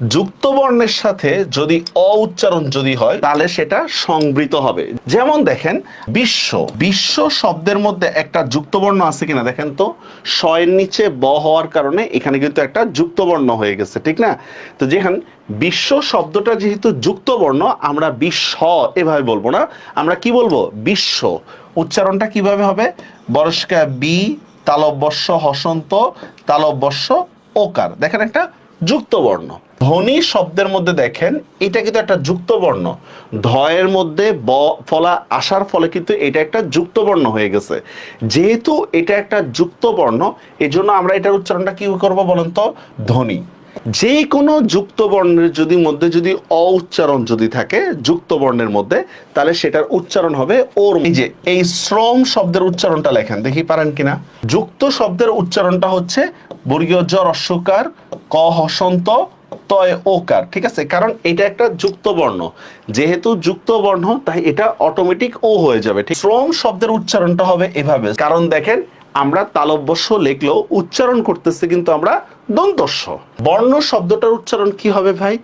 যুক্ত বর্ণের সাথে যদি অ উচ্চারণ যদি হয়, তাহলে সেটা সংবৃত হবে। যেমন দেখেন, বিশ্ব। বিশ্ব শব্দের মধ্যে একটা যুক্ত বর্ণ আছে কিনা দেখেন তো? শয়ের নিচে ব হওয়ার কারণে এখানে কিন্তু একটা যুক্ত বর্ণ হয়ে গেছে, ঠিক না? তো যেখানে বিশ্ব শব্দটা যেহেতু যুক্ত বর্ণ আমরা বিশ্ব এভাবে বলব না। আমরা কি বলব? বিশ্ব। উচ্চারণটা কীভাবে হবে? বরস্কা বি, তালব্যস্য হসন্ত, তালব্যস্য ওকার। দেখেন একটা যুক্ত বর্ণ ধ্বনি শব্দের মধ্যে দেখেন, এটা কিন্তু একটা যুক্ত বর্ণ ধয়ের মধ্যে ব, ফলা আসার ফলে কিন্তু এটা একটা যুক্ত বর্ণ হয়ে গেছে। যেহেতু এটা একটা যুক্ত বর্ণ এই জন্য আমরা এটার উচ্চারণটা কি করব বলেন তো? ধ্বনি। যে কোনো যুক্ত বর্ণের যদি মধ্যে যদি অ উচ্চারণ যদি থাকে যুক্ত বর্ণের মধ্যে, তাহলে সেটার উচ্চারণ হবে ওর যে, এই শ্রম শব্দের উচ্চারণটা লেখেন, দেখি পারেন কিনা। যুক্ত শব্দের উচ্চারণটা হচ্ছে বর্গীয় জ রস্যকার, ক হসন্ত তয় ওকার, ঠিক আছে? কারণ এটা একটা যুক্ত বর্ণ যেহেতু যুক্ত বর্ণ তাই এটা অটোমেটিক ও হয়ে যাবে, ঠিক? শ্রম শব্দের উচ্চারণটা হবে এভাবে। কারণ দেখেন, আমরা তালব্যস্য লিখলেও উচ্চারণ করতেছি, কিন্তু আমরা দন্তস্য বর্ণ শব্দটার উচ্চারণ কি হবে ভাই?